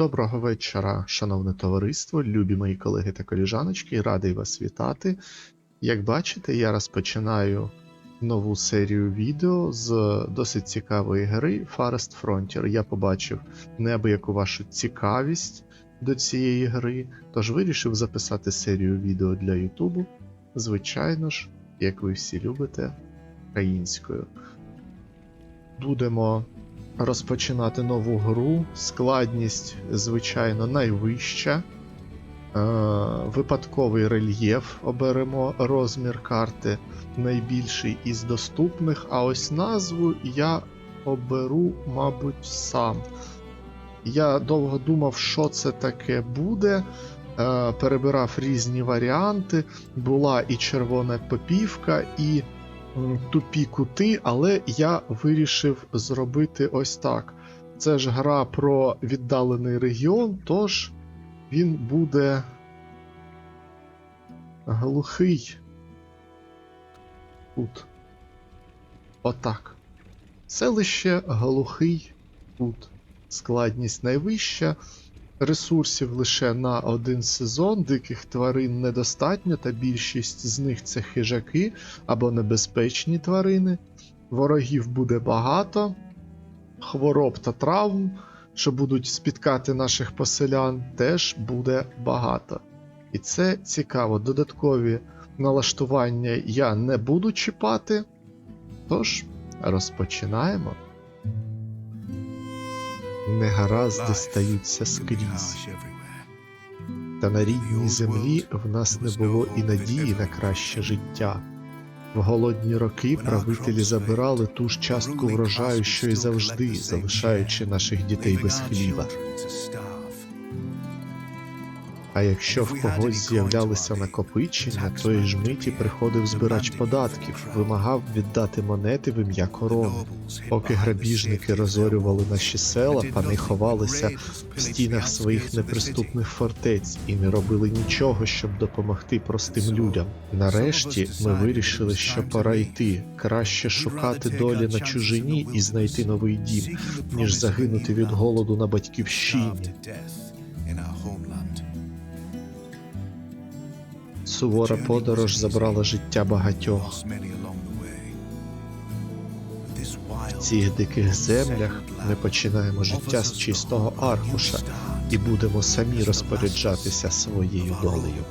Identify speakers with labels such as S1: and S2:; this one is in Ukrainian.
S1: Доброго вечора, шановне товариство, любі мої колеги та коліжаночки, радий вас вітати. Як бачите, я розпочинаю нову серію відео з досить цікавої гри Forest Frontier. Я побачив неабияку вашу цікавість до цієї гри, тож вирішив записати серію відео для Ютубу. Звичайно ж, як ви всі любите, українською. Будемо розпочинати нову гру. Складність, звичайно, найвища. Е, випадковий рельєф оберемо розмір карти найбільший із доступних, а ось назву я оберу, мабуть, сам. Я довго думав, що це таке буде. Е, перебирав різні варіанти. Була і червона попівка, і тупі кути, але я вирішив зробити ось так. Це ж гра про віддалений регіон, тож він буде глухий кут. Отак. Селище глухий кут. Складність найвища. Ресурсів лише на один сезон, диких тварин недостатньо, та більшість з них це хижаки або небезпечні тварини. Ворогів буде багато, хвороб та травм, що будуть спіткати наших поселян, теж буде багато. І це цікаво. Додаткові налаштування я не буду чіпати. Тож, розпочинаємо. Негаразди стаються скрізь. Та на рідній землі в нас не було і надії на краще життя. В голодні роки правителі забирали ту ж частку врожаю, що й завжди, залишаючи наших дітей без хліба. А якщо в когось з'являлися накопичення, тої ж миті приходив збирач податків, вимагав віддати монети в ім'я корони. Поки грабіжники розорювали наші села, пани ховалися в стінах своїх неприступних фортець і не робили нічого, щоб допомогти простим людям. Нарешті ми вирішили, що пора йти. Краще шукати долі на чужині і знайти новий дім, ніж загинути від голоду на батьківщині. Сувора подорож забрала життя багатьох. В цих диких землях ми починаємо життя з чистого аркуша і будемо самі розпоряджатися своєю долею.